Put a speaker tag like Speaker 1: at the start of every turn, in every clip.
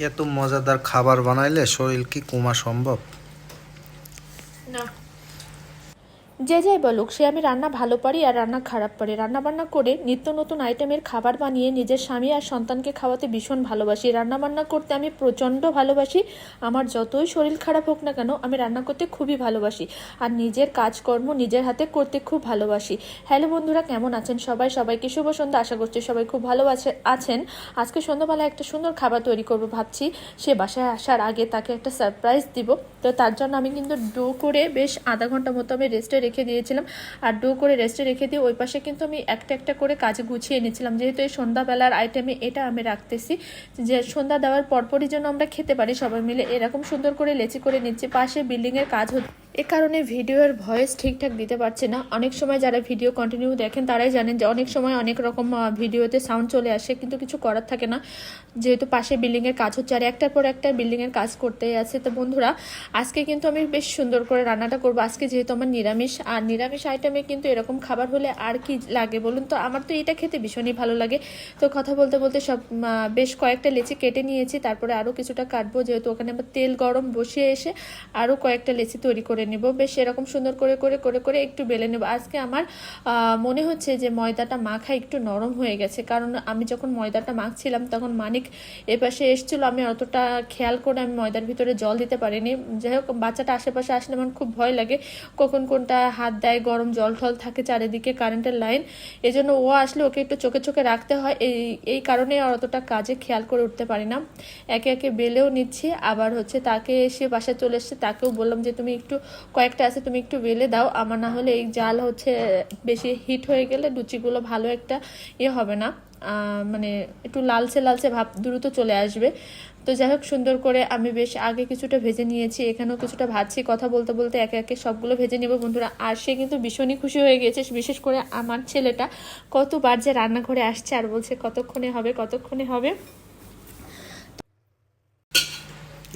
Speaker 1: এত মজাদার খাবার বানাইলে শরীর কি কমা সম্ভব
Speaker 2: না যে যাই বলুক, সে আমি রান্না ভালো পারি আর রান্না খারাপ পারি। রান্না বান্না করে নিত্য নতুন আইটেমের খাবার বানিয়ে নিজের স্বামী আর সন্তানকে খাওয়াতে ভীষণ ভালোবাসি। রান্না বান্না করতে আমি প্রচণ্ড ভালোবাসি। আমার যতই শরীর খারাপ হোক না কেন, আমি রান্না করতে খুবই ভালোবাসি। আর নিজের কাজকর্ম নিজের হাতে করতে খুব ভালোবাসি। হ্যালো বন্ধুরা, কেমন আছেন সবাই? সবাইকে শুভ সন্ধ্যা। আশা করছি সবাই খুব ভালো আছে আছেন। আজকে সন্ধ্যাবেলা একটা সুন্দর খাবার তৈরি করব ভাবছি। সে বাসায় আসার আগে তাকে একটা সারপ্রাইজ দিব। তো তার জন্য আমি কিন্তু ডো করে বেশ আধা ঘণ্টা মতো আমি রেস্টে রেখে দিয়েছিলাম। আর ডো করে রেস্টে রেখে দিয়ে ওই পাশে কিন্তু আমি একটা একটা করে কাজ গুছিয়ে নিয়েছিলাম যেহেতু এই সন্ধ্যাবেলার আইটেমে এটা আমি রাখতেছি যে সন্ধ্যা দেওয়ার পরপরই যেন আমরা খেতে পারি সবাই মিলে। এরকম সুন্দর করে লেচি করে নিচ্ছে। পাশে বিল্ডিংয়ের কাজ হচ্ছে এ কারণে ভিডিওর ভয়েস ঠিকঠাক দিতে পারছে না। অনেক সময় যারা ভিডিও কন্টিনিউ দেখেন, তারাই জানেন যে অনেক সময় অনেক রকম ভিডিওতে সাউন্ড চলে আসে, কিন্তু কিছু করার থাকে না। যেহেতু পাশে বিল্ডিংয়ের কাজ হচ্ছে, আর একটার পর একটা বিল্ডিংয়ের কাজ করতেই আছে। তো বন্ধুরা, আজকে কিন্তু আমি বেশ সুন্দর করে রান্নাটা করব। আজকে যেহেতু আমার নিরামিষ, আর নিরামিষ আইটেমে কিন্তু এরকম খাবার হলে আর কি লাগে বলুন তো? আমার তো এটা খেতে ভীষণই ভালো লাগে। তো কথা বলতে বলতে সব বেশ কয়েকটা লেচি কেটে নিয়েছি। তারপরে আরও কিছুটা কাটবো, যেহেতু ওখানে আবার তেল গরম বসিয়ে এসে আরও কয়েকটা লেচি তৈরি করে নেব। বেশ, এরকম সুন্দর করে করে করে করে একটু বেলে নেব। আজকে আমার মনে হচ্ছে যে ময়দাটা মাখা একটু নরম হয়ে গেছে। কারণ আমি যখন ময়দাটা মাখছিলাম তখন মানিক এপাশে এসেছিল। আমি অতটা খেয়াল করে আমি ময়দার ভিতরে জল দিতে পারিনি। যাই হোক, বাচ্চাটা আশেপাশে আসলে আমার খুব ভয় লাগে কখন কোনটা হাত দেয়, গরম জল টল থাকে চারিদিকে, কারেন্টের লাইন। এই জন্য ও আসলে ওকে একটু চোখে চোখে রাখতে হয়। এই এই কারণে আর অতটা কাজে খেয়াল করে উঠতে পারি না। একে একে বেলেও নিচ্ছি। আবার হচ্ছে তাকে এসে বাসায় চলে এসছে, তাকেও বললাম যে, তুমি একটু কয়েকটা আছে, তুমি একটু বেলে দাও। আমার না হলে এই জাল হচ্ছে বেশি হিট হয়ে গেলে লুচিগুলো ভালো একটা ইয়ে হবে না। মানে একটু লালচে লালচে ভাব দ্রুত চলে আসবে। তো যাই হোক, সুন্দর করে আমি বেশ আগে কিছুটা ভেজে নিয়েছি, এখানেও কিছুটা ভাজছি। কথা বলতে বলতে একে একে সবগুলো ভেজে নিব বন্ধুরা। আর সে কিন্তু ভীষণই খুশি হয়ে গেছে, বিশেষ করে আমার ছেলেটা। কতবার যে রান্নাঘরে আসছে আর বলছে কতক্ষণে হবে কতক্ষণে হবে।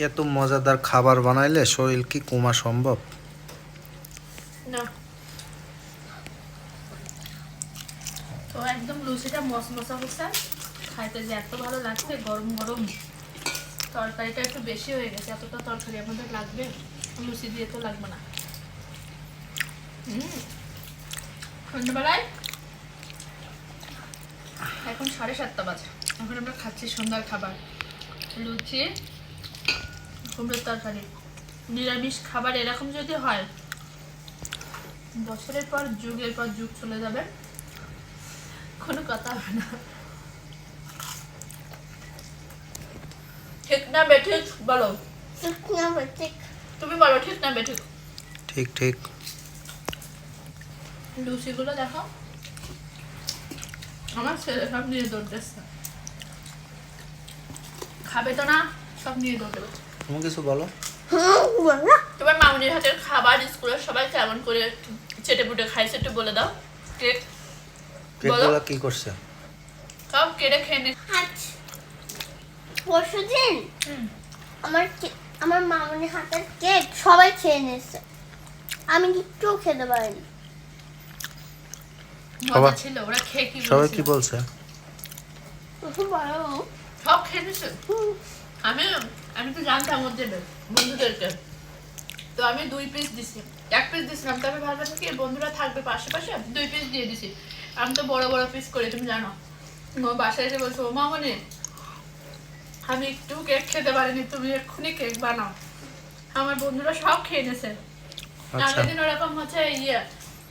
Speaker 1: এত মজাদার খাবার বানাইলে শরীর কি কমা সম্ভব?
Speaker 2: তো একদম লুচিটা খাইতে যে এত ভালো গরম গরম। তরকারিটা একটু বেশি হয়ে গেছে, এতটা তরকারি আমাদের লাগবে। লুচি দিয়ে তো লাগবে না। এখন সাড়ে সাতটা বাজে। এখন আমরা খাচ্ছি সন্ধ্যার খাবার। লুচি কুমড়োর তরকারি। নিরামিষ খাবার এরকম যদি হয় বছরের পর যুগের পর যুগ চলে যাবে। কোনো কথা হবে না। ঠিক না বেঠিক? বলো। তুমি বলো ঠিক না বেঠিক?
Speaker 1: ঠিক ঠিক।
Speaker 2: লুচিগুলো দেখো। আমার ছেলে সব নিয়ে দৌড়তেছে। খাবে তো না? সব নিয়ে দৌড়বে।
Speaker 1: তুমি কিছু বলো?
Speaker 2: তোমার মামুনির হাতের খাবার স্কুলের সবাই কেমন করে চেটে পুটে খাইছে একটু বলে দাও। কেক।
Speaker 1: কেকগুলো কি করছে?
Speaker 2: সব কেটে খেয়ে নে।
Speaker 3: আজ পরশু দিন আমার আমার মামনি হাতের কেক সবাই খেয়ে নিয়েছে। আমি একটুও খেতে পারিনি।
Speaker 2: মজা
Speaker 1: সবাই-
Speaker 2: ছিল ওরা খেয়ে কি
Speaker 1: সবাই কি? বলছে?
Speaker 3: ভালো
Speaker 2: সব খেয়ে নিছে আমি আমি তো জানতাম ওর দেবে বন্ধুদেরকে। তো আমি দুই পিস দিছি। এক পিস দিছিলাম তো আমি ভাবলাম কি বন্ধুরা থাকবে পাশে পাশে দুই পিস দিয়ে দিছি। আমি তো বড় বড় পিস করে তুমি জানো। ও বাসায় এসে বলছো ও মামনি আমি একটু কেক খেতে পারিনি তুমি এক্ষুনি কেক বানাও। আমার বন্ধুরা সব খেয়ে নিয়েছে।
Speaker 1: আচ্ছা।
Speaker 2: আগের দিন ওরকম হচ্ছে ইয়ে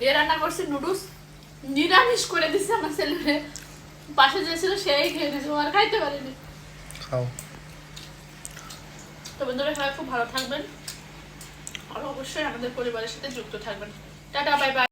Speaker 2: এ রান্না করছি নুডলস নিরামিষ করে দিছে আমার ছেলে পাশে যে ছিল সেই খেয়ে নিয়েছে ও আর খাইতে পারেনি।
Speaker 1: খাও।
Speaker 2: তো বন্ধুরা, সবাই খুব ভালো থাকবেন। আর অবশ্যই আমাদের পরিবারের সাথে যুক্ত থাকবেন। Tata, bye bye.